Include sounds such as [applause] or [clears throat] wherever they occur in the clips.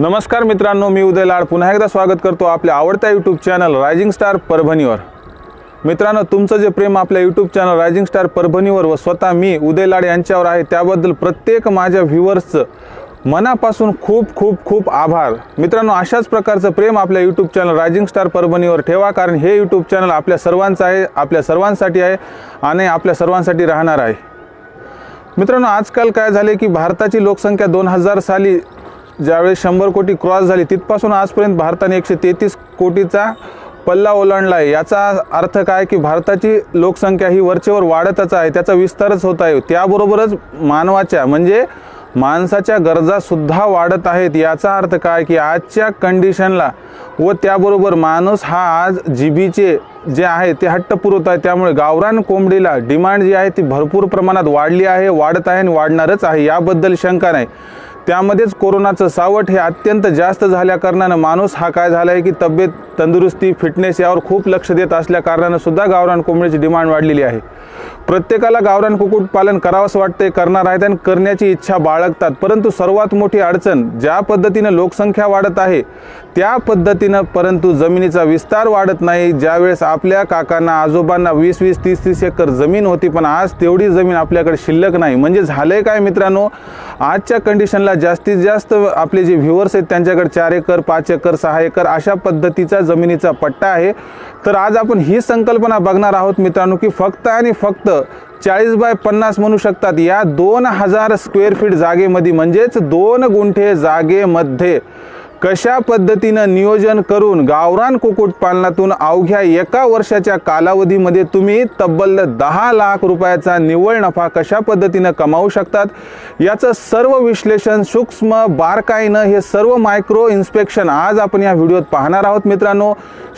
नमस्कार मित्रांनो मी उदय लाड. पुन्हा एकदा स्वागत करतो आपल्या आवडत्या यूट्यूब चॅनल रायझिंग स्टार परभणीवर. मित्रांनो तुमचं जे प्रेम आपल्या यूट्यूब चॅनल रायझिंग स्टार परभणीवर व स्वतः मी उदय लाड यांच्यावर आहे त्याबद्दल प्रत्येक माझ्या व्ह्युअर्सचं मनापासून खूप खूप खूप आभार. मित्रांनो अशाच प्रकारचं प्रेम आपल्या यूट्यूब चॅनल रायझिंग स्टार परभणीवर ठेवा कारण हे यूट्यूब चॅनल आपल्या सर्वांचं आहे आपल्या सर्वांसाठी आहे आणि आपल्या सर्वांसाठी राहणार आहे. मित्रांनो आजकाल काय झाले की भारताची लोकसंख्या दोन हजार साली ज्यावेळेस शंभर कोटी क्रॉस झाली तिथपासून आजपर्यंत भारताने एकशे तेहतीस कोटीचा पल्ला ओलांडला आहे. याचा अर्थ काय की भारताची लोकसंख्या ही वरचेवर वाढतच आहे त्याचा विस्तारच होत आहे. त्याबरोबरच मानवाच्या म्हणजे माणसाच्या गरजासुद्धा वाढत आहेत. याचा अर्थ काय की आजच्या कंडिशनला व त्याबरोबर माणूस हा आज जीबीचे जे आहे ते हट्ट पुरवत आहे. त्यामुळे गावरान कोंबडीला डिमांड जी आहे ती भरपूर प्रमाणात वाढली आहे वाढत आहे आणि वाढणारच आहे. याबद्दल शंका नाही. त्यामध्येच कोरोनाचं सावट हे अत्यंत जास्त झाल्याकारणानं माणूस हा काय झाला आहे की तब्येत तंदुरुस्ती फिटनेस यावर खूप लक्ष देत असल्या कारणानं सुद्धा गावरान कोंबडीची डिमांड वाढलेली आहे. प्रत्येकाला गावरान कुक्कुटपालन करावंसं वाटते करणार आहेत आणि करण्याची इच्छा बाळगतात. परंतु सर्वात मोठी अडचण ज्या पद्धतीनं लोकसंख्या वाढत आहे त्या पद्धतीनं परंतु जमिनीचा विस्तार वाढत नाही. ज्यावेळेस आपल्या काकांना आजोबांना वीस वीस तीस तीस एकर जमीन होती पण आज तेवढी जमीन आपल्याकडे शिल्लक नाही. म्हणजे झालंय काय मित्रांनो? आजच्या कंडिशनला जास्तीत जास्त आपले जे व्ह्युअर्स आहेत त्यांच्याकडे चार एकर पाच एकर सहा एकर अशा पद्धतीचा जमिनीचा पट्टा आहे. तर आज आपण ही संकल्पना बघणार आहोत मित्रांनो की फक्त आणि फक्त चाळीस बाय पन्नास म्हणू शकतात. या दोन हजार स्क्वेअर फीट जागेमध्ये म्हणजेच दोन गुंठे जागेमध्ये कशा पद्धतीनं नियोजन करून गावरान कुक्कुटपालनातून अवघ्या एका वर्षाच्या कालावधीमध्ये तुम्ही तब्बल दहा लाख रुपयाचा निव्वळ नफा कशा पद्धतीनं कमावू शकतात? याचं सर्व विश्लेषण सूक्ष्म बारकाईनं हे सर्व मायक्रो इन्स्पेक्शन आज आपण या व्हिडिओत पाहणार आहोत मित्रांनो.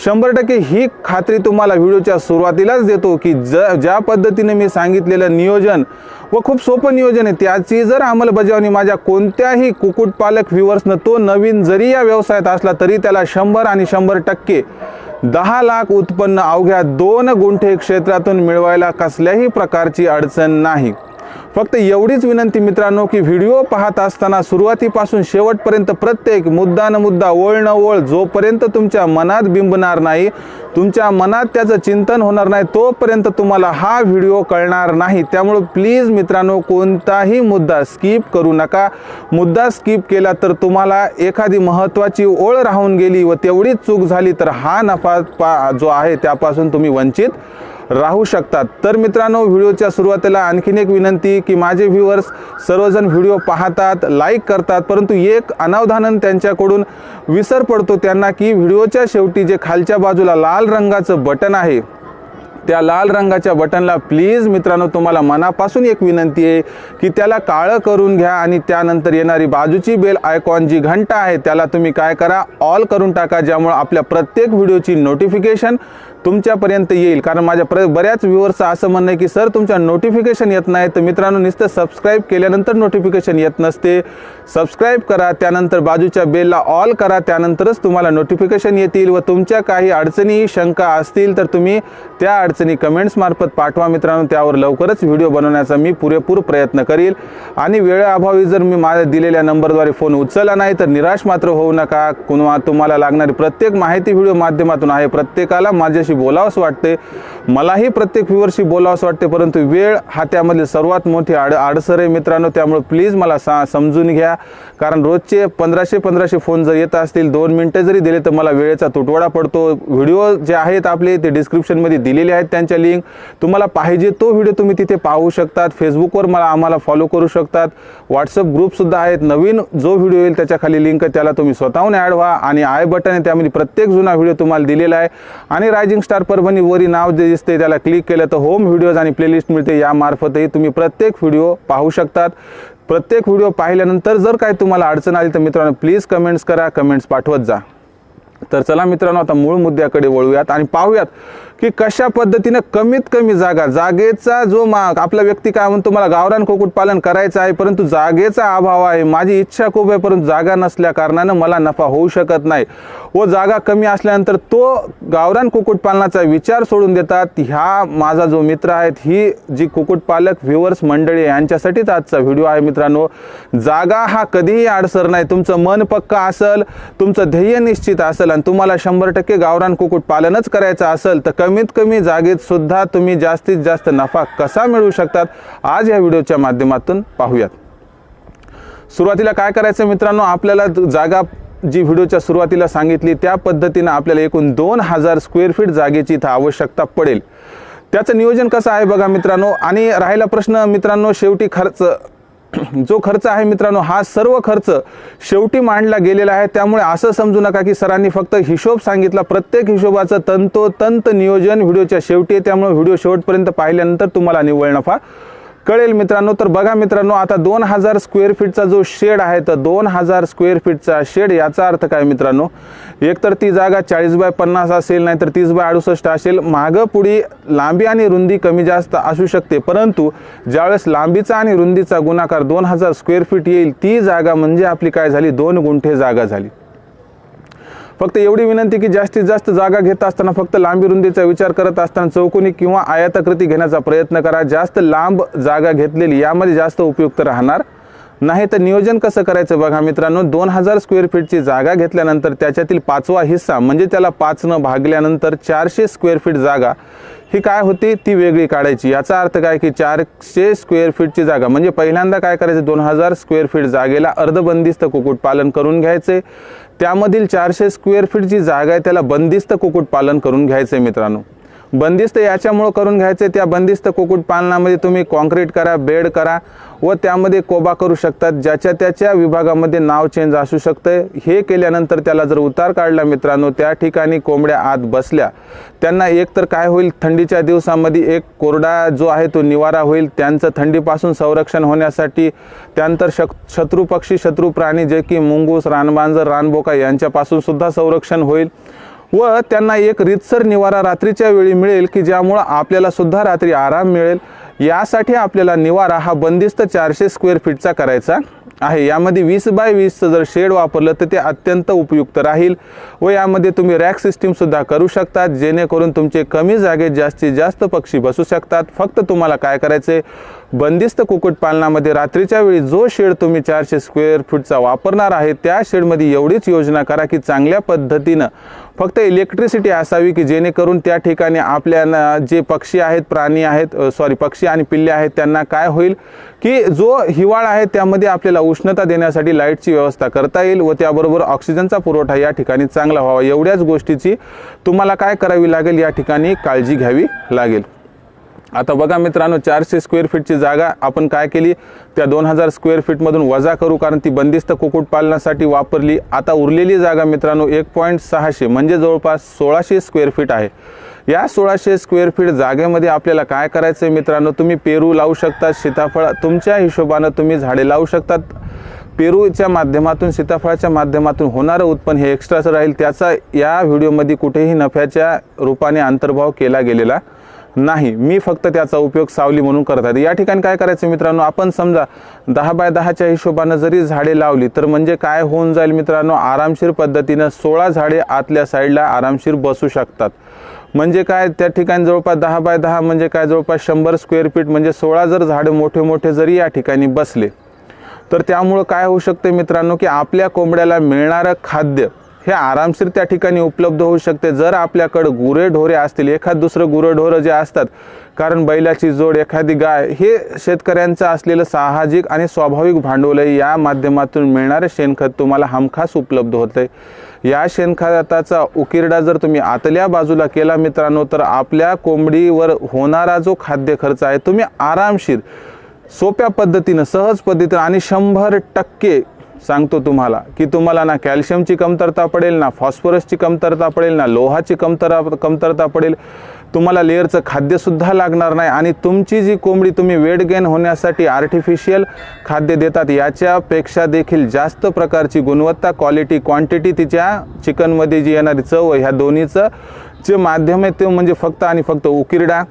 शंभर टक्के ही खात्री तुम्हाला व्हिडिओच्या सुरुवातीलाच देतो की ज ज्या पद्धतीने मी सांगितलेलं नियोजन व खूप सोपं नियोजन आहे त्याची जर अंमलबजावणी माझ्या कोणत्याही कुक्कुटपालक व्ह्युअर्सनं तो नवीन जरी या व्यवसायात असला तरी त्याला शंभर आणि शंभर टक्के दहा लाख उत्पन्न अवघ्या दोन गुंठे क्षेत्रातून मिळवायला कसल्याही प्रकारची अडचण नाही. फक्त एवढीच विनंती मित्रांनो की व्हिडिओ पाहत असताना सुरुवातीपासून शेवटपर्यंत प्रत्येक मुद्दा न मुद्दा ओळ न ओळ जोपर्यंत तुमच्या मनात बिंबणार नाही तुमच्या मनात त्याचं चिंतन होणार नाही तोपर्यंत तुम्हाला हा व्हिडिओ कळणार नाही. त्यामुळं प्लीज मित्रांनो कोणताही मुद्दा स्किप करू नका. मुद्दा स्किप केला तर तुम्हाला एखादी महत्त्वाची ओळ राहून गेली व तेवढीच चूक झाली तर हा नफा पा जो आहे त्यापासून तुम्ही वंचित राहू शकतात. तर मित्रांनो व्हिडिओच्या सुरुवातीला आणखीन एक विनंती की माझे व्ह्युअर्स सर्वजण व्हिडिओ पाहतात लाईक करतात परंतु एक अनावधानानं त्यांच्याकडून विसर पडतो त्यांना की व्हिडिओच्या शेवटी जे खालच्या बाजूला लाल रंगाचं बटन आहे त्या लाल रंगाच्या बटनला प्लीज मित्रांनो तुम्हाला मनापासून एक विनंती आहे की त्याला काळं करून घ्या आणि त्यानंतर येणारी बाजूची बेल आयकॉन जी घंटा आहे त्याला तुम्ही काय करा ऑल करून टाका ज्यामुळे आपल्या प्रत्येक व्हिडिओची नोटिफिकेशन तुमच्यापर्यंत येईल. कारण माझ्या प्र बऱ्याच व्ह्युअर्सचं असं म्हणणं आहे की सर तुमच्या नोटिफिकेशन येत नाही तर मित्रांनो नुसतं सबस्क्राईब केल्यानंतर नोटिफिकेशन येत नसते. सबस्क्राईब करा त्यानंतर बाजूच्या बेलला ऑल करा त्यानंतरच तुम्हाला नोटिफिकेशन येतील व तुमच्या काही अडचणी शंका असतील तर तुम्ही त्या अडचणी कमेंट्समार्फत पाठवा मित्रांनो. त्यावर लवकरच व्हिडिओ बनवण्याचा मी पुरेपूर प्रयत्न करील. आणि वेळेअभावी जर मी माझ्या दिलेल्या नंबरद्वारे फोन उचलला नाही तर निराश मात्र होऊ नका. कुणा तुम्हाला लागणारी प्रत्येक माहिती व्हिडिओ माध्यमातून आहे. प्रत्येकाला माझ्याशी बोलावंसं वाटते मलाही प्रत्येक व्ह्युअरशी बोलावंसं वाटते परंतु वेळ हा त्यामधील सर्वात मोठी आड आडसर आहे मित्रांनो. त्यामुळे प्लीज मला सा समजून घ्या. कारण रोजचे पंधराशे पंधराशे फोन जर येत असतील दोन मिनटं जरी दिले तर मला वेळेचा तुटवडा पडतो. व्हिडिओ जे आहेत आपले ते डिस्क्रिप्शनमध्ये दिलेले आहेत त्यांच्या लिंक. तुम्हाला पाहिजे तो व्हिडिओ तुम्ही तिथे पाहू शकतात. फेसबुकवर मला आम्हाला फॉलो करू शकतात. व्हॉट्सअप ग्रुपसुद्धा आहेत. नवीन जो व्हिडिओ येईल त्याच्याखाली लिंक त्याला तुम्ही स्वतःहून ॲड व्हा. आणि आय बटन आहे त्यामध्ये प्रत्येक जुना व्हिडिओ तुम्हाला दिलेला आहे. आणि रायझिंग स्टार परभणी वरी नाव जे दिसते त्याला क्लिक केलं तर होम व्हिडिओज आणि प्लेलिस्ट मिळते. यामार्फतही तुम्ही प्रत्येक व्हिडिओ पाहू शकतात. प्रत्येक व्हिडिओ पाहिल्यानंतर जर काही तुम्हाला अडचण आली तर मित्रांनो प्लीज कमेंट्स करा कमेंट्स पाठवत जा. तर चला मित्रांनो आता मूळ मुद्द्याकडे वळूयात आणि पाहूयात की कशा पद्धतीनं कमीत कमी जागा जागेचा जो मा आपला व्यक्ती काय म्हणतो मला गावरान कुक्कुटपालन करायचं आहे परंतु जागेचा अभाव आहे माझी इच्छा खूप आहे परंतु जागा नसल्या कारणानं मला नफा होऊ शकत नाही. व जागा कमी असल्यानंतर तो गावरान कुक्कुटपालनाचा विचार सोडून देतात ह्या माझा जो मित्र आहेत ही जी कुक्कुटपालक व्ह्युअर्स मंडळी आहे, यांच्यासाठीच आजचा व्हिडिओ आहे मित्रांनो. जागा हा कधीही अडसर नाही तुमचं मन पक्का असेल तुमचं ध्येय निश्चित असेल आणि तुम्हाला शंभर टक्के गावरान कुक्कुटपालनच करायचं असेल तर कमीत कमी जागेत सुद्धा तुम्ही जास्तीत जास्त नफा कसा मिळवू शकतात आज या व्हिडिओच्या माध्यमातून पाहूयात. सुरुवातीला काय करायचं मित्रांनो आपल्याला जागा जी व्हिडिओच्या सुरुवातीला सांगितली त्या पद्धतीनं आपल्याला एकूण दोन हजार स्क्वेअर फीट जागेची इथं आवश्यकता पडेल. त्याचं नियोजन कसं आहे बघा मित्रांनो आणि राहिला प्रश्न मित्रांनो शेवटी खर्च जो खर्च आहे मित्रांनो हा सर्व खर्च शेवटी मांडला गेलेला आहे. त्यामुळे असं समजू नका की सरांनी फक्त हिशोब सांगितला. प्रत्येक हिशोबाचं तंतोतंत नियोजन व्हिडिओच्या शेवटी आहे. त्यामुळे व्हिडिओ शेवटपर्यंत पाहिल्यानंतर तुम्हाला निव्वळ नफा कळेल मित्रांनो तर बघा मित्रांनो आता दोन हजार स्क्वेअर फीटचा जो शेड आहे तर दोन हजार स्क्वेअर फीटचा शेड याचा अर्थ काय मित्रांनो? एकतर ती जागा चाळीस बाय पन्नास असेल नाहीतर तीस बाय अडुसष्ट असेल. मागं पुढी लांबी आणि रुंदी कमी जास्त असू शकते. परंतु ज्यावेळेस लांबीचा आणि रुंदीचा गुणाकार दोन हजार स्क्वेअर फीट येईल ती जागा म्हणजे आपली काय झाली? दोन गुंठे जागा झाली. फक्त एवढी विनंती की जास्तीत जास्त जागा घेत असताना फक्त लांबी रुंदीचा विचार करत असताना चौकोनी किंवा आयताकृती घेण्याचा प्रयत्न करा. जास्त लांब जागा घेतलेली यामध्ये जास्त उपयुक्त राहणार नाही. तर नियोजन कसं करायचं बघा मित्रांनो दोन हजार स्क्वेअर फीटची जागा घेतल्यानंतर त्याच्यातील पाचवा हिस्सा म्हणजे त्याला पाचनं भागल्यानंतर चारशे स्क्वेअर फीट जागा ही काय होती? ती वेगळी काढायची. याचा अर्थ काय की चारशे स्क्वेअर फीटची जागा. म्हणजे पहिल्यांदा काय करायचं? दोन हजार स्क्वेअर फीट जागेला अर्धबंदिस्त कुक्कुटपालन करून घ्यायचे. त्यामधील चारशे स्क्वेअर फीट जी जागा आहे त्याला बंदिस्त कुक्कुटपालन करून घ्यायचे मित्रांनो. बंदिस्त याच्यामुळं करून घ्यायचे. त्या बंदिस्त कुक्कुटपालनामध्ये तुम्ही कॉन्क्रीट करा बेड करा. व त्यामध्ये कोबा करू शकतात ज्याच्या त्याच्या विभागामध्ये नाव चेंज असू शकतं हे केल्यानंतर त्याला जर उतार काढला मित्रांनो त्या ठिकाणी कोंबड्या आत बसल्या. त्यांना एक तर काय होईल थंडीच्या दिवसामध्ये एक कोरडा जो आहे तो निवारा होईल. त्यांचं थंडीपासून संरक्षण होण्यासाठी त्यानंतर शक शत्रू पक्षी शत्रू प्राणी जे की मुंगूस रानबांजर रानबोका यांच्यापासून सुद्धा संरक्षण होईल. व त्यांना एक रितसर निवारा रात्रीच्या वेळी मिळेल की ज्यामुळं आपल्याला सुद्धा रात्री आराम मिळेल. यासाठी आपल्याला निवारा हा बंदिस्त चारशे स्क्वेअर फीटचा करायचा आहे. यामध्ये वीस बाय वीसचं जर शेड वापरलं तर ते अत्यंत उपयुक्त राहील व यामध्ये तुम्ही रॅक सिस्टीमसुद्धा करू शकतात जेणेकरून तुमचे कमी जागेत जास्तीत जास्त पक्षी बसू शकतात. फक्त तुम्हाला काय करायचं आहे बंदिस्त कुक्कुटपालनामध्ये रात्रीच्या वेळी जो शेड तुम्ही चारशे स्क्वेअर फूटचा वापरणार आहे त्या शेडमध्ये एवढीच योजना करा की चांगल्या पद्धतीनं फक्त इलेक्ट्रिसिटी असावी की जेणेकरून त्या ठिकाणी आपल्या जे पक्षी आहेत प्राणी आहेत सॉरी पक्षी आणि पिल्ले आहेत त्यांना काय होईल की जो हिवाळा आहे त्यामध्ये आपल्याला उष्णता देण्यासाठी लाईटची व्यवस्था करता येईल व त्याबरोबर ऑक्सिजनचा पुरवठा या ठिकाणी चांगला व्हावा. एवढ्याच गोष्टीची तुम्हाला काय करावी लागेल या ठिकाणी काळजी घ्यावी लागेल. आता बघा मित्रांनो चारशे स्क्वेअर फीटची जागा आपण काय केली? त्या दोन हजार स्क्वेअर फीटमधून वजा करू कारण ती बंदिस्त कुक्कुटपालनासाठी वापरली. आता उरलेली जागा मित्रांनो एक पॉईंट सहाशे म्हणजे जवळपास सोळाशे स्क्वेअर फीट आहे. या सोळाशे स्क्वेअर फीट जागेमध्ये आपल्याला काय करायचं आहे मित्रांनो तुम्ही पेरू लावू शकता सीताफळ तुमच्या हिशोबानं तुम्ही झाडे लावू शकतात. पेरूच्या माध्यमातून सीताफळाच्या माध्यमातून होणारं उत्पन्न हे एक्स्ट्राचं राहील. त्याचा या व्हिडिओमध्ये कुठेही नफ्याच्या रूपाने अंतर्भाव केला गेलेला नाही मी फक्त त्याचा उपयोग सावली म्हणून करत आहे. या ठिकाणी काय करायचं मित्रांनो? आपण समजा दहा बाय दहाच्या हिशोबानं जरी झाडे लावली तर म्हणजे काय होऊन जाईल मित्रांनो? आरामशीर पद्धतीनं सोळा झाडे आतल्या साईडला आरामशीर बसू शकतात. म्हणजे काय? त्या ठिकाणी जवळपास दहा बाय दहा म्हणजे काय? जवळपास शंभर स्क्वेअर फीट म्हणजे सोळा जर झाडे मोठे मोठे जरी या ठिकाणी बसले तर त्यामुळं काय होऊ शकते मित्रांनो? की आपल्या कोंबड्याला मिळणारं खाद्य हे आरामशीर त्या ठिकाणी उपलब्ध होऊ शकते. जर आपल्याकडं गुरेढोरे असतील एखाद दुसरं गुरेढोरं जे असतात कारण बैलाची जोड एखादी गाय हे शेतकऱ्यांचं असलेलं साहजिक आणि स्वाभाविक भांडवल आहे या माध्यमातून मिळणारे शेणखत तुम्हाला हमखास उपलब्ध होते. या शेणखताचा उकिरडा जर तुम्ही आतल्या बाजूला केला मित्रांनो तर आपल्या कोंबडीवर होणारा जो खाद्य खर्च आहे तुम्ही आरामशीर सोप्या पद्धतीनं सहज पद्धतीनं आणि शंभर टक्के सांगतो तुम्हाला की तुम्हाला ना कॅल्शियमची कमतरता पडेल ना फॉस्फरसची कमतरता पडेल ना लोहाची कमतरा कमतरता पडेल. तुम्हाला लेअरचं खाद्यसुद्धा लागणार नाही आणि तुमची जी कोंबडी तुम्ही वेट गेन होण्यासाठी आर्टिफिशियल खाद्य देतात याच्यापेक्षा देखील जास्त प्रकारची गुणवत्ता क्वालिटी क्वांटिटी तिच्या चिकनमध्ये जी येणारी चव ह्या दोन्हीचं जे माध्यम आहे ते म्हणजे फक्त आणि फक्त उकिरडा.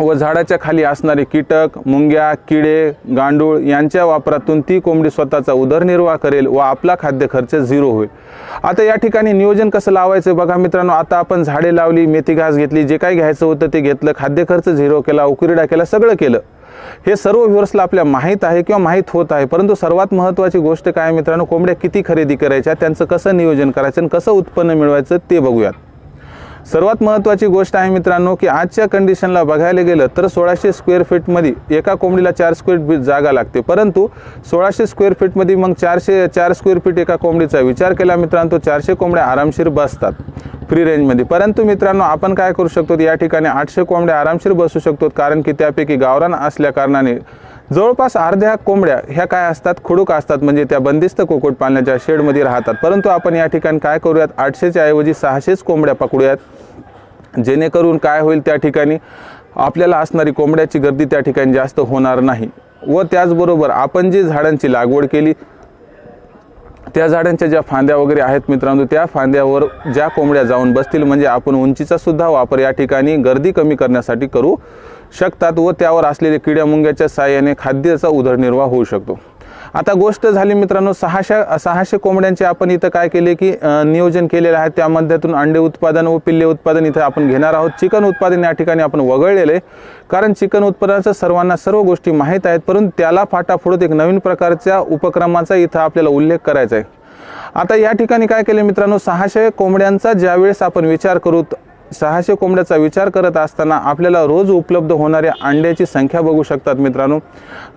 व झाडाच्या खाली असणारे कीटक मुंग्या किडे गांडूळ यांच्या वापरातून ती कोंबडी स्वतःचा उदरनिर्वाह करेल व आपला खाद्य खर्च झिरो होईल. आता या ठिकाणी नियोजन कसं लावायचं बघा मित्रांनो. आता आपण झाडे लावली मेथी घास घेतली जे काही घ्यायचं होतं ते घेतलं खाद्य खर्च झिरो केला उकिरडा केला सगळं केलं. हे सर्व व्ह्युअर्सला आपल्या माहीत आहे किंवा माहीत होत आहे. परंतु सर्वात महत्त्वाची गोष्ट काय मित्रांनो कोंबड्या किती खरेदी करायच्या त्यांचं कसं नियोजन करायचं आणि कसं उत्पन्न मिळवायचं ते बघूयात. सर्वात महत्त्वाची गोष्ट आहे मित्रांनो की आजच्या कंडिशनला बघायला गेलं तर सोळाशे स्क्वेअर फीटमध्ये एका कोंबडीला चार स्क्वेअर फीट जागा लागते. परंतु सोळाशे स्क्वेअर फीटमध्ये मग चारशे चार स्क्वेअर फीट एका कोंबडीचा विचार केला मित्रांनो चारशे कोंबड्या आरामशीर बसतात फ्री रेंजमध्ये परंतु मित्रांनो आपण काय करू शकतो? या ठिकाणी आठशे कोंबड्या आरामशीर बसू शकतो कारण की त्यापैकी गावरान असल्या कारणाने जवळपास अर्ध्या कोंबड्या ह्या काय असतात? खुडूक असतात म्हणजे त्या बंदिस्त कुक्कुटपालनाच्या शेडमध्ये राहतात. परंतु आपण या ठिकाणी काय करूयात? आठशेच्या ऐवजी सहाशेच कोंबड्या पकडूयात. जेणेकरून काय होईल त्या ठिकाणी? आपल्याला असणारी कोंबड्याची गर्दी त्या ठिकाणी जास्त होणार नाही. व त्याचबरोबर आपण जी झाडांची लागवड केली त्या झाडांच्या ज्या फांद्या वगैरे आहेत मित्रांनो त्या फांद्यावर ज्या कोंबड्या जाऊन बसतील म्हणजे आपण उंचीचा सुद्धा वापर या ठिकाणी गर्दी कमी करण्यासाठी करू शकतात व त्यावर असलेले किड्या मुंग्याच्या साह्याने खाद्याचा उदरनिर्वाह होऊ शकतो. आता गोष्ट झाली मित्रांनो सहाशे सहाशे कोंबड्यांचे आपण इथं काय केले की नियोजन केलेलं आहे. त्यामध्यातून अंडे उत्पादन व पिल्ले उत्पादन इथं आपण घेणार आहोत. चिकन उत्पादन या ठिकाणी आपण वगळलेलं आहे. कारण चिकन उत्पादनाचं सर्वांना सर्व गोष्टी माहीत आहेत परंतु त्याला फाटा फोडत एक नवीन प्रकारच्या उपक्रमाचा इथं आपल्याला उल्लेख करायचा आहे. आता या ठिकाणी काय केले मित्रांनो सहाशे कोंबड्यांचा ज्यावेळेस आपण विचार करू सहाशे कोंबड्याचा विचार करत असताना आपल्याला रोज उपलब्ध होणाऱ्या अंड्याची संख्या बघू शकतात मित्रांनो.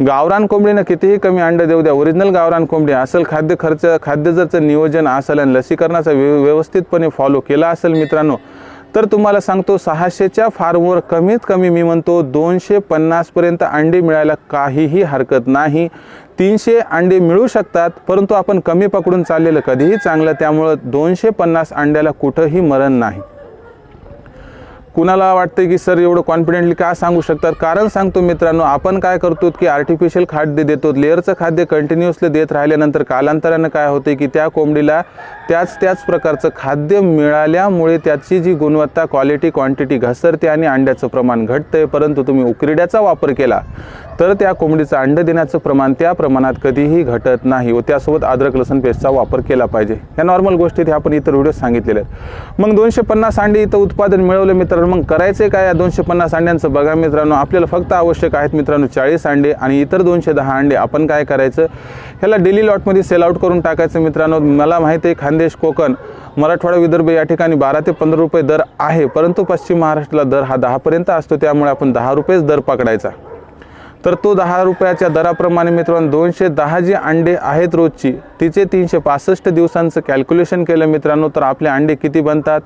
गावरान कोंबडीनं कितीही कमी अंडे देऊ द्या ओरिजिनल गावरान कोंबडी असेल खाद्य खर्च खाद्य जरचं नियोजन असेल आणि लसीकरणाचा व्यव- व्यवस्थितपणे फॉलो केला असेल मित्रांनो. तर तुम्हाला सांगतो सहाशेच्या फार्मवर कमीत कमी मी म्हणतो दोनशे पन्नासपर्यंत अंडी मिळायला काहीही हरकत नाही. तीनशे अंडे मिळू शकतात परंतु आपण कमी पकडून चाललेलं कधीही चांगलं त्यामुळं दोनशे पन्नास अंड्याला कुठंही मरण नाही. कुणाला वाटतं की सर एवढं कॉन्फिडेंटली का सांगू शकतात? कारण सांगतो मित्रांनो आपण काय करतो की आर्टिफिशियल खाद्य देतो लेअरचं खाद्य कंटिन्युअसली देत राहिल्यानंतर कालांतरानं काय होते की त्या कोंबडीला त्याच त्याच प्रकारचं खाद्य मिळाल्यामुळे त्याची जी गुणवत्ता क्वालिटी क्वांटिटी घसरते आणि अंड्याचं प्रमाण घटतंय. परंतु तुम्ही उकरड्याचा वापर केला तर त्या कोंबडीचं अंड देण्याचं प्रमाण त्या प्रमाणात कधीही घटत नाही. व त्यासोबत अद्रक लसूण पेस्टचा वापर केला पाहिजे. या नॉर्मल गोष्टी ते आपण इतर व्हिडिओ सांगितलेले आहेत. मग दोनशे पन्नास अंडी इथं उत्पादन मिळवलं तर मग करायचे काय या दोनशे पन्नास अंड्यांचं? बघा मित्रांनो आपल्याला फक्त आवश्यक आहेत मित्रांनो चाळीस अंडे आणि इतर दोनशे दहा अंडे. आपण काय करायचं? ह्याला डेली लॉटमध्ये सेल आउट करून टाकायचं मित्रांनो. मला माहिती आहे खानदेश कोकण मराठवाडा विदर्भ या ठिकाणी बारा ते पंधरा रुपये दर आहे परंतु पश्चिम महाराष्ट्राला दर हा दहापर्यंत असतो. त्यामुळे आपण दहा रुपयेच दर पकडायचा. तर तो दहा रुपयाच्या दराप्रमाणे मित्रांनो दोनशे दहा जी अंडे आहेत रोजची तिचे तीनशे पासष्ट दिवसांचं कॅल्क्युलेशन केलं मित्रांनो तर आपले अंडे किती बनतात?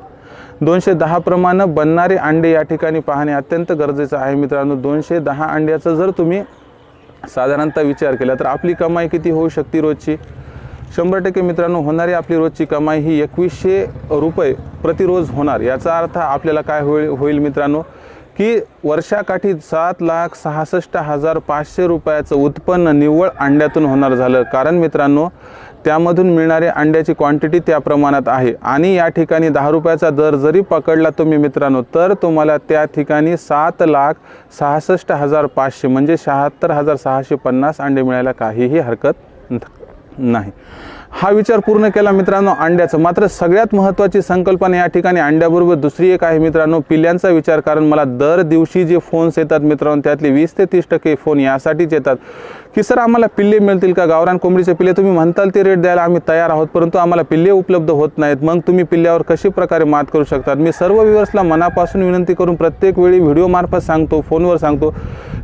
दोनशे दहाप्रमाणे बनणारे अंडे या ठिकाणी पाहणे अत्यंत गरजेचं आहे मित्रांनो. दोनशे दहा अंड्याचं जर तुम्ही साधारणतः विचार केला तर आपली कमाई किती होऊ शकते रोजची? शंभर टक्के मित्रांनो होणारी आपली रोजची कमाई ही एकवीसशे रुपये प्रतिरोज होणार. याचा अर्थ आपल्याला काय होईल होईल मित्रांनो की वर्षाकाठी सात लाख सहासष्ट हजार पाचशे रुपयाचं उत्पन्न निव्वळ अंड्यातून होणार झालं. कारण मित्रांनो त्यामधून मिळणारी अंड्याची क्वांटिटी त्या प्रमाणात आहे. आणि या ठिकाणी दहा रुपयाचा दर जरी पकडला तुम्ही मित्रांनो तर तुम्हाला त्या ठिकाणी सात लाख सहासष्ट हजार पाचशे म्हणजे शहात्तर हजार सहाशे पन्नास अंडे मिळायला काहीही हरकत नाही. हा विचार पूर्ण केला मित्रांनो अंड्याचं. मात्र सगळ्यात महत्त्वाची संकल्पना या ठिकाणी अंड्याबरोबर दुसरी एक आहे मित्रांनो पिल्ल्यांचा विचार. कारण मला दर दिवशी जे फोन्स येतात मित्रांनो त्यातले वीस ते तीस टक्के फोन यासाठीच येतात. की सर आम्हाला पिल्ले मिळतील का? गावरान कोंबडीचे पिल्ले तुम्ही म्हणताल ते रेट द्यायला आम्ही तयार आहोत परंतु आम्हाला पिल्ले उपलब्ध होत नाहीत. मग तुम्ही पिल्ल्यावर कशी प्रकारे मात करू शकतात? मी सर्व व्ह्युअर्सला मनापासून विनंती करून प्रत्येक वेळी व्हिडिओमार्फत सांगतो फोनवर सांगतो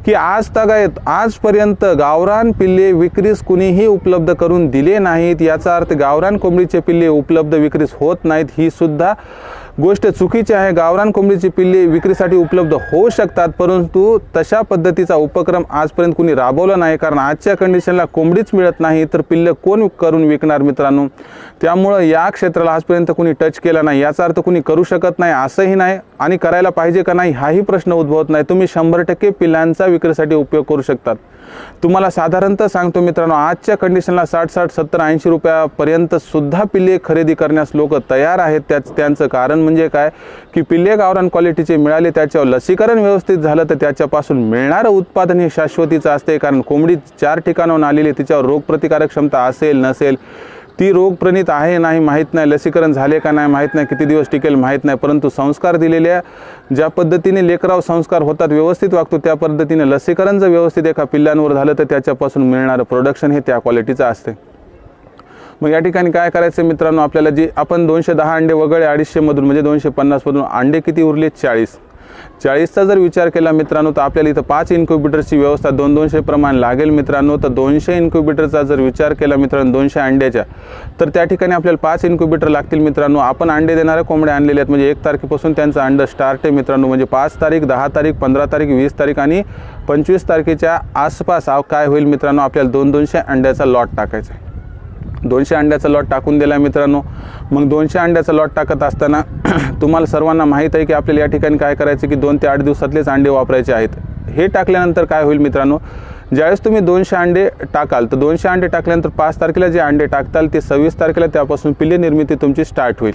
की आज तगायत आजपर्यंत गावरान पिल्ले विक्रीस कुणीही उपलब्ध करून दिले नाहीत याचा अर्थ गावरान कोंबडीचे पिल्ले उपलब्ध विक्रीस होत नाहीत ही सुद्धा गोष्ट चुकीची आहे. गावरान कोंबडीची पिल्ले विक्रीसाठी उपलब्ध होऊ शकतात परंतु तशा पद्धतीचा उपक्रम आजपर्यंत कुणी राबवला नाही कारण आजच्या कंडिशनला कोंबडीच मिळत नाही तर पिल्ले कोण करून विकणार मित्रांनो? त्यामुळं या क्षेत्राला आजपर्यंत कुणी टच केला नाही. याचा अर्थ कुणी करू शकत नाही असंही नाही. आणि करायला पाहिजे का नाही हाही प्रश्न उद्भवत नाही. तुम्ही शंभर टक्के पिल्लांचा विक्रीसाठी उपयोग करू शकतात. तुम्हाला साधारणतः सांगतो मित्रांनो आजच्या कंडिशनला साठ साठ सत्तर ऐंशी रुपयापर्यंत सुद्धा पिल्ले खरेदी करण्यास लोक तयार आहेत. त्याच त्यांचं कारण म्हणजे काय? की पिल्ले गावरान क्वालिटीचे मिळाले त्याच्यावर लसीकरण व्यवस्थित झालं तर त्याच्यापासून मिळणारं उत्पादन हे शाश्वतीचं असते कारण कोंबडी चार ठिकाणाहून आलेली तिच्यावर रोगप्रतिकारक क्षमता असेल नसेल ती रोगप्रणित आहे नाही माहीत नाही लसीकरण झाले का नाही माहीत नाही किती दिवस टिकेल माहीत नाही परंतु संस्कार दिलेल्या ज्या पद्धतीने लेकराव संस्कार होतात व्यवस्थित वागतो त्या पद्धतीने लसीकरण जर व्यवस्थित एका पिल्लांवर झालं तर त्याच्यापासून मिळणारं प्रोडक्शन हे त्या क्वालिटीचं असते. मग या ठिकाणी काय करायचं मित्रांनो आपल्याला जी आपण दोनशे दहा अंडे वगळे अडीचशेमधून म्हणजे दोनशे पन्नासमधून अंडे किती उरले? चाळीस. चाळीसचा जर विचार केला मित्रांनो तर आपल्याला इथं पाच इन्क्युबेटरची व्यवस्था दोन दोनशे प्रमाण लागेल मित्रांनो. तर दोनशे इन्क्युबेटरचा जर विचार केला मित्रांनो दोनशे अंड्याच्या तर त्या ठिकाणी आपल्याला पाच इन्क्युबेटर लागतील मित्रांनो. आपण अंडे देणाऱ्या कोंबड्या आणलेल्या आहेत म्हणजे एक तारखेपासून त्यांचं अंडं स्टार्ट आहे मित्रांनो. म्हणजे पाच तारीख दहा तारीख पंधरा तारीख वीस तारीख आणि पंचवीस तारखेच्या आसपास काय होईल मित्रांनो आपल्याला दोन दोनशे अंड्याचा लॉट टाकायचा आहे. दोनशे अंड्याचा लॉट टाकून दिला आहे मित्रांनो. मग दोनशे अंड्याचा लॉट टाकत असताना [clears throat] तुम्हाला सर्वांना माहीत आहे की आपल्याला या ठिकाणी काय करायचं की दोन ते आठ दिवसातलेच अंडे वापरायचे आहेत. हे टाकल्यानंतर काय होईल मित्रांनो ज्यावेळेस तुम्ही दोनशे अंडे टाकाल तर दोनशे अंडे टाकल्यानंतर पाच तारखेला जे अंडे टाकताल ते सव्वीस तारखेला त्यापासून पिल्ले निर्मिती तुमची स्टार्ट होईल.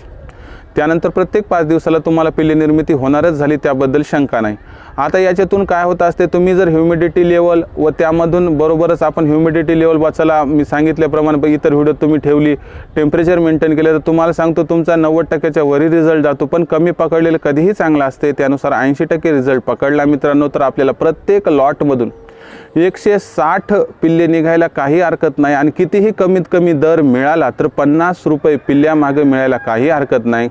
त्यानंतर प्रत्येक पाच दिवसाला तुम्हाला पिल्ले निर्मिती होणारच झाली त्याबद्दल शंका नाही. आता याच्यातून काय होत असते तुम्ही जर ह्युमिडिटी लेवल व त्यामधून बरोबरच आपण ह्युमिडिटी लेवल वाचायला मी सांगितल्याप्रमाणे इतर व्हिडिओ तुम्ही ठेवली टेम्परेचर मेंटेन केलं तर तुम्हाला सांगतो तुमचा नव्वद टक्क्याच्या वरी रिझल्ट जातो पण कमी पकडलेलं कधीही चांगला असते त्यानुसार ऐंशी टक्के रिझल्ट पकडला मित्रांनो तर आपल्याला प्रत्येक लॉटमधून एकशे साठ पिल्ले निघायला काही हरकत नाही आणि कितीही कमीत कमी दर मिळाला तर पन्नास रुपये पिल्ल्यामागे मिळायला काही हरकत नाही.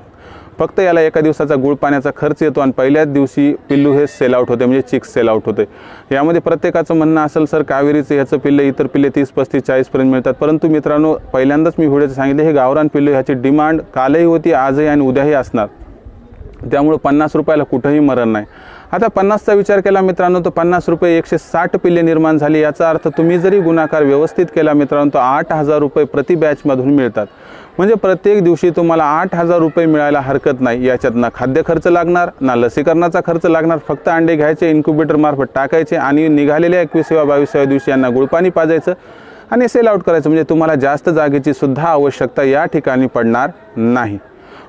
फक्त याला एका दिवसाचा गुळ पाण्याचा खर्च येतो आणि पहिल्याच दिवशी पिल्लू हे सेल आउट होते म्हणजे चिक्स सेल आउट होते. यामध्ये प्रत्येकाचं म्हणणं असेल सर कावेरीचं ह्याचं पिल्ले इतर पिल्ले तीस पस्तीस चाळीसपर्यंत मिळतात. परंतु मित्रांनो पहिल्यांदाच मी व्हिडिओचं सांगितले हे गावरान पिल्लू ह्याची डिमांड कालही होती आजही आणि उद्याही असणार. त्यामुळे पन्नास रुपयाला कुठंही मरण नाही. आता पन्नासचा विचार केला मित्रांनो तर पन्नास रुपये एकशे साठ पिल्ले निर्माण झाली. याचा अर्थ तुम्ही जरी गुणाकार व्यवस्थित केला मित्रांनो तर आठ हजार रुपये प्रति बॅचमधून मिळतात. म्हणजे प्रत्येक दिवशी तुम्हाला आठ हजार रुपये मिळायला हरकत नाही. याच्यात ना खाद्य खर्च लागणार ना लसीकरणाचा खर्च लागणार फक्त अंडे घ्यायचे इन्क्युबेटरमार्फत टाकायचे आणि निघालेल्या एकवीसव्या बावीसाव्या दिवशी यांना गुळपाणी पाजायचं आणि सेल आउट करायचं. म्हणजे तुम्हाला जास्त जागेची सुद्धा आवश्यकता या ठिकाणी पडणार नाही.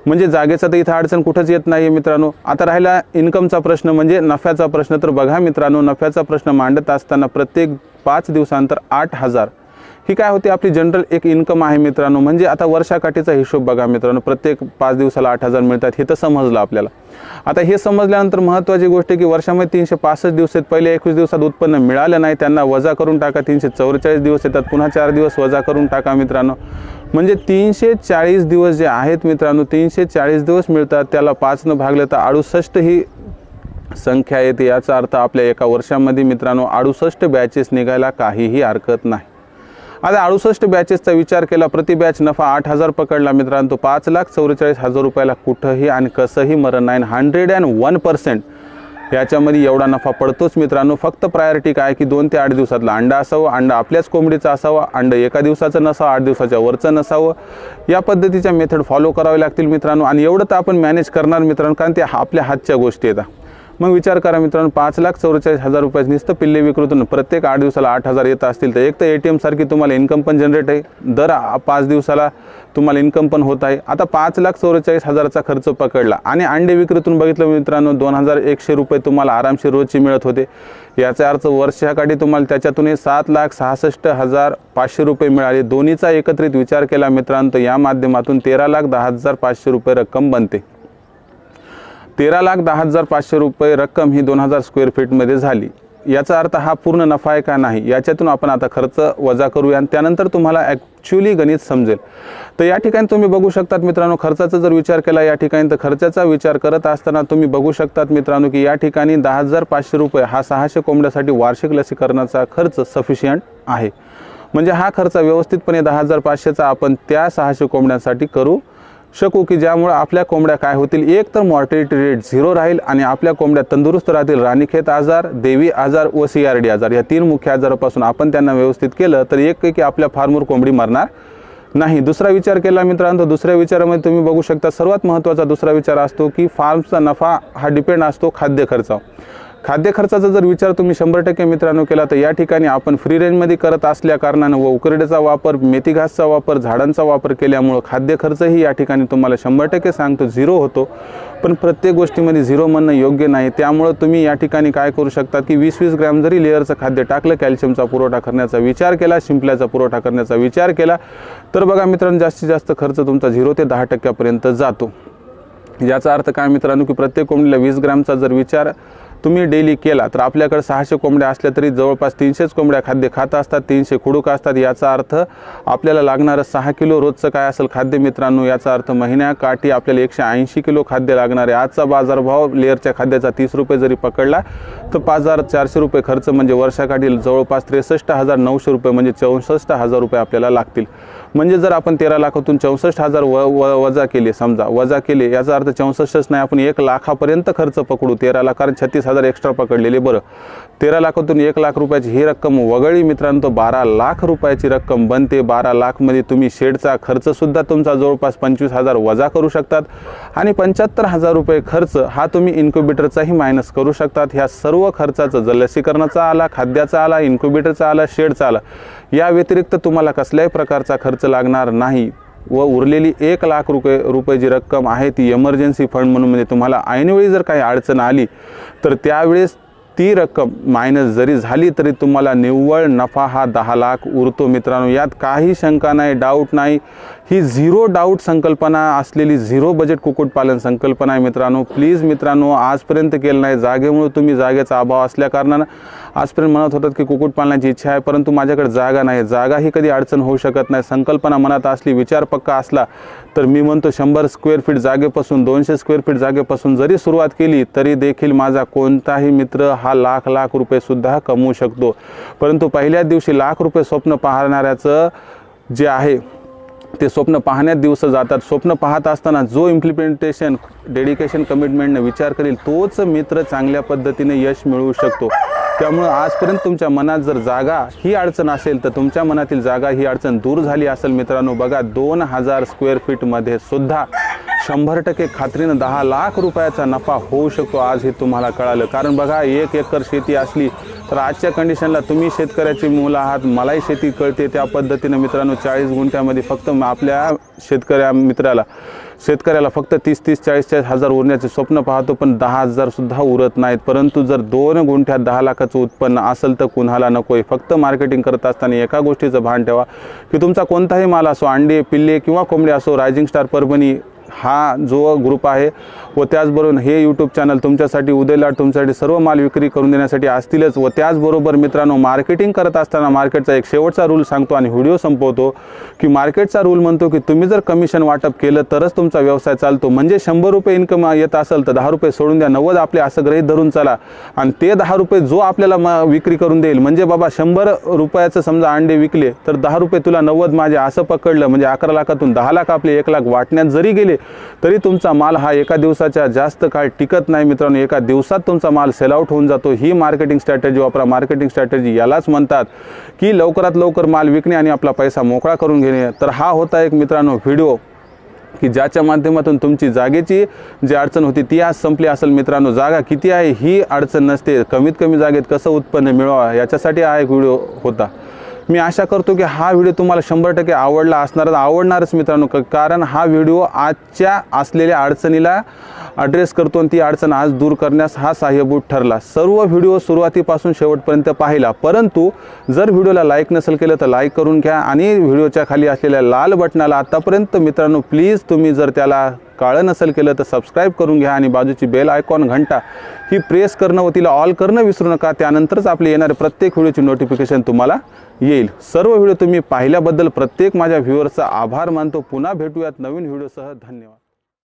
म्हणजे जागेचा तर इथं अडचण कुठंच येत नाही मित्रांनो. आता राहिला इन्कमचा प्रश्न म्हणजे नफ्याचा प्रश्न. तर बघा मित्रांनो नफ्याचा प्रश्न मांडत असताना प्रत्येक पाच दिवसांतर आठ हजार ही काय होती? आपली जनरल एक इन्कम आहे मित्रांनो. म्हणजे आता वर्षाकाठीचा हिशोब बघा मित्रांनो. प्रत्येक पाच दिवसाला आठ हजार मिळतात. हे तर समजलं आपल्याला. आता हे समजल्यानंतर महत्त्वाची गोष्ट की वर्षामध्ये तीनशे पासष्ट दिवस आहेत. पहिले एकवीस दिवसात उत्पन्न मिळालं नाही. त्यांना वजा करून टाका. तीनशे चौवेचाळीस दिवस येतात. पुन्हा चार दिवस वजा करून टाका मित्रांनो. म्हणजे तीनशे चाळीस दिवस जे आहेत मित्रांनो तीनशे चाळीस दिवस मिळतात. त्याला पाचनं भागलं तर अडुसष्ट ही संख्या येते. याचा अर्थ आपल्या एका वर्षामध्ये मित्रांनो अडुसष्ट बॅचेस निघायला काहीही हरकत नाही. आता अडुसष्ट बॅचेसचा विचार केला. प्रति बॅच नफा आठ हजार पकडला. मित्रांनो तो पाच लाख चौवेचाळीस हजार रुपयाला कुठंही आणि कसंही मरण नाही. हंड्रेड अँड वन पर्सेंट याच्यामध्ये एवढा नफा पडतोच मित्रांनो. फक्त प्रायोरिटी काय की दोन ते आठ दिवसातला अंडा असावं अंडा आपल्याच कोंबडीचं असावं अंड एका दिवसाचं नसावं आठ दिवसाच्या वरचं नसावं. या पद्धतीच्या मेथड फॉलो करावे लागतील मित्रांनो. आणि एवढं तर आपण मॅनेज करणार मित्रांनो कारण ते आपल्या हातच्या गोष्टी येतात मग विचार करा मित्रांनो पाच लाख चौवेचाळीस हजार रुपयाचं नुसतं पिल्ले विक्रीतून प्रत्येक आठ दिवसाला आठ हजार येत असतील तर एक तर ए टी एमसारखी तुम्हाला इन्कम पण जनरेट आहे. दर पाच दिवसाला तुम्हाला इन्कम पण होत आहे. आता पाच लाख चौवेचाळीस हजाराचा खर्च पकडला आणि अंडे विक्रीतून बघितलं मित्रांनो दोन हजार एकशे रुपये तुम्हाला आरामशीर रोजची मिळत होते. याचा अर्थ वर्षाकाठी तुम्हाला त्याच्यातून सात लाख सहासष्ट हजार पाचशे रुपये मिळाले. दोन्हीचा एकत्रित विचार केला मित्रांनो या माध्यमातून तेरा लाख दहा हजार पाचशे रुपये रक्कम बनते. तेरा लाख दहा हजार पाचशे रुपये रक्कम ही दोन हजार स्क्वेअर फीटमध्ये झाली. याचा अर्थ हा पूर्ण नफा आहे का नाही याच्यातून आपण आता खर्च वजा करूया आणि त्यानंतर तुम्हाला ॲक्च्युली गणित समजेल. तर या ठिकाणी तुम्ही बघू शकतात मित्रांनो खर्चाचा जर विचार केला या ठिकाणी तर खर्चाचा विचार करत असताना तुम्ही बघू शकतात मित्रांनो की या ठिकाणी दहा हजार पाचशे रुपये हा सहाशे कोंबड्यासाठी वार्षिक लसीकरणाचा खर्च सफिशियंट आहे. म्हणजे हा खर्च व्यवस्थितपणे दहा हजार पाचशेचा आपण त्या सहाशे कोंबड्यांसाठी करू शकू की ज्यामुळे आपल्या कोंबड्या काय होतील? एक तर मॉर्टिलिटी रेट झिरो राहील आणि आपल्या कोंबड्या तंदुरुस्त राहतील. राणीखेत आजार देवी आजार व सी आर डी आजार या तीन मुख्य आजारापासून आपण त्यांना व्यवस्थित केलं तर एक की आपल्या फार्मवर कोंबडी मरणार नाही. दुसरा विचार केला मित्रांनो दुसऱ्या विचारामध्ये तुम्ही बघू शकता सर्वात महत्त्वाचा दुसरा विचार असतो की फार्मचा नफा हा डिपेंड असतो खाद्य खर्चावर. खाद्य खर्चाचा जर विचार तुम्ही शंभर टक्के मित्रांनो केला तर या ठिकाणी आपण फ्री रेंजमध्ये करत असल्या कारणानं व उकरड्याचा वापर मेथी घासचा वापर झाडांचा वापर केल्यामुळं खाद्य खर्चही या ठिकाणी तुम्हाला शंभर टक्के सांगतो झिरो होतो. पण प्रत्येक गोष्टीमध्ये झिरो म्हणणं योग्य नाही. त्यामुळं तुम्ही या ठिकाणी काय करू शकता की वीस वीस ग्रॅम जरी लेअरचं खाद्य टाकलं कॅल्शियमचा पुरवठा करण्याचा विचार केला शिंपल्याचा पुरवठा करण्याचा विचार केला तर बघा मित्रांनो जास्तीत जास्त खर्च तुमचा झिरो ते दहा टक्क्यापर्यंत जातो. याचा अर्थ काय मित्रांनो की प्रत्येक कोंबडीला वीस ग्रॅमचा जर विचार तुम्ही डेली केला तर आपल्याकडे सहाशे कोंबड्या असल्या तरी जवळपास तीनशेच कोंबड्या खाद्य खात असतात तीनशे खुडूक असतात. याचा अर्थ आपल्याला लागणारं सहा किलो रोजचं काय असेल खाद्य मित्रांनो? याचा अर्थ महिन्याकाठी आपल्याला एकशे ऐंशी किलो खाद्य लागणार आहे. आजचा बाजारभाव लेअरच्या खाद्याचा तीस रुपये जरी पकडला तर पाच हजार चारशे रुपये खर्च म्हणजे वर्षाकाठी जवळपास त्रेसष्ट हजार नऊशे रुपये म्हणजे चौसष्ट हजार रुपये आपल्याला लागतील. म्हणजे जर आपण तेरा लाखातून चौसष्ट हजार व व वजा केले समजा वजा केले याचा अर्थ चौसष्टच नाही आपण एक लाखापर्यंत खर्च पकडू तेरा लाख कारण छत्तीस हजार एक्स्ट्रा पकडलेले बरं. तेरा लाखातून एक लाख रुपयाची ही रक्कम वगळली मित्रांनो बारा लाख रुपयाची रक्कम बनते. बारा लाखमध्ये तुम्ही शेडचा खर्चसुद्धा तुमचा जवळपास पंचवीस हजार वजा करू शकतात. आणि पंच्याहत्तर हजार रुपये खर्च हा तुम्ही इन्क्युबेटरचाही मायनस करू शकतात. ह्या सर्व खर्चाचं जर लसीकरणाचा आला खाद्याचा आला इन्क्युबेटरचा आला शेडचा आला. या व्यतिरिक्त तुम्हाला कसल्याही प्रकारचा खर्च लागणार नाही व उरलेली एक लाख रुपये रुपये जी रक्कम आहे ती एमर्जन्सी फंड म्हणून म्हणजे तुम्हाला ऐनवेळी जर काही अडचण आली तर त्यावेळेस ती रक्कम मायनस जरी झाली तरी तुम्हाला निव्वळ नफा हा दहा लाख उरतो. मित्रांनो यात काही शंका नाही डाऊट नाही. ही झिरो डाऊट संकल्पना असलेली झिरो बजेट कुक्कुटपालन संकल्पना आहे मित्रांनो. प्लीज मित्रांनो आजपर्यंत केलं नाही. जागेमुळे तुम्ही जागेचा अभाव असल्या कारणानं आजपर्यंत म्हणत होतात की कुक्कुटपालनाची इच्छा आहे परंतु माझ्याकडे जागा नाही. जागा ही कधी अडचण होऊ शकत नाही. संकल्पना मनात असली विचार पक्का असला तर मी म्हणतो शंभर स्क्वेअर फीट जागेपासून दोनशे स्क्वेअर फीट जागेपासून जरी सुरुवात केली तरी देखील माझा कोणताही मित्र हा लाख लाख रुपयेसुद्धा कमवू शकतो. परंतु पहिल्याच दिवशी लाख रुपये स्वप्न पाहणाऱ्याचं जे आहे ते स्वप्न पाहण्यात दिवस जातात. स्वप्न पाहत असताना जो इम्प्लिमेंटेशन डेडिकेशन कमिटमेंटने विचार करेल तोच मित्र चांगल्या पद्धतीने यश मिळवू शकतो. त्यामुळं आजपर्यंत तुमच्या मनात जर जागा ही अडचण असेल तर तुमच्या मनातील जागा ही अडचण दूर झाली असेल मित्रांनो. बघा दोन हजार स्क्वेअर फीटमध्ये सुद्धा शंभर टक्के खात्रीनं दहा लाख रुपयाचा नफा होऊ शकतो आज हे तुम्हाला कळालं. कारण बघा एक एकर शेती असली तर आजच्या कंडिशनला तुम्ही शेतकऱ्याची मुलं आहात मलाही शेती कळते. त्या पद्धतीनं मित्रांनो चाळीस गुंठ्यामध्ये फक्त आपल्या शेतकऱ्या मित्राला शेतकऱ्याला फक्त तीस तीस चाळीस चाळीस हजार उरण्याचे स्वप्न पाहतो पण दहा हजारसुद्धा उरत नाहीत. परंतु जर दोन गुंठ्यात दहा लाखाचं उत्पन्न असेल तर कुणाला नकोय. फक्त मार्केटिंग करत असताना एका गोष्टीचं भान ठेवा की तुमचा कोणताही माल असो अंडे पिल्ले किंवा कोंबडे असो रायझिंग स्टार परभणी हा जो ग्रुप आहे व त्याचबरोबर हे यूट्यूब चॅनल तुमच्यासाठी उदयलाट तुमच्यासाठी सर्व माल विक्री करून देण्यासाठी असतीलच व त्याचबरोबर मित्रांनो मार्केटिंग करत असताना मार्केटचा एक शेवटचा रूल सांगतो आणि व्हिडिओ संपवतो की मार्केटचा रूल म्हणतो की तुम्ही जर कमिशन वाटप केलं तरच तुमचा व्यवसाय चालतो. म्हणजे शंभर रुपये इन्कम येत असेल तर दहा रुपये सोडून द्या नव्वद आपले असं गृहीत धरून चला आणि ते दहा रुपये जो आपल्याला मा विक्री करून देईल म्हणजे बाबा शंभर रुपयाचं समजा अंडे विकले तर दहा रुपये तुला नव्वद माझे असं पकडलं म्हणजे अकरा लाखातून दहा लाख आपले एक लाख वाटण्यात जरी गेले तरी तुमचा माल हा एका दिवसाच्या जास्त काळ टिकत नाही मित्रांनो. एका दिवसात तुमचा माल सेल आउट होऊन जातो. ही मार्केटिंग स्ट्रॅटेजी वापरा. मार्केटिंग स्ट्रॅटेजी यालाच म्हणतात की लवकरात लवकर माल विकणे आणि आपला पैसा मोकळा करून घेणे. तर हा होता एक मित्रांनो व्हिडिओ की ज्याच्या माध्यमातून तुमची जागेची जी अडचण होती ती आज संपली. असेल मित्रांनो जागा किती आहे ही अडचण नसते. कमीत कमी जागेत कसं उत्पन्न मिळवा याच्यासाठी हा एक व्हिडिओ होता. मी आशा करतो की हा व्हिडिओ तुम्हाला शंभर टक्के आवडला असणारच आवडणारच मित्रांनो कारण हा व्हिडिओ आजच्या असलेल्या अडचणीला अड्रेस करतो आणि ती अडचण आज दूर करण्यास हा सहाय्यभूत ठरला. सर्व व्हिडिओ सुरुवातीपासून शेवटपर्यंत पाहिला. परंतु जर व्हिडिओला लाईक नसेल केलं तर लाईक करून घ्या आणि व्हिडिओच्या खाली असलेल्या लाल बटनाला आत्तापर्यंत मित्रांनो प्लीज तुम्ही जर त्याला काळं नसेल केलं तर सबस्क्राईब करून घ्या आणि बाजूची बेल आयकॉन घंटा ही प्रेस करणं व तिला ऑल करणं विसरू नका. त्यानंतरच आपले येणारे प्रत्येक व्हिडिओची नोटिफिकेशन तुम्हाला येईल. सर्व व्हिडिओ तुम्ही पाहिल्याबद्दल प्रत्येक माझ्या व्ह्युअरचा आभार मानतो. पुन्हा भेटूयात नवीन व्हिडिओसह. धन्यवाद.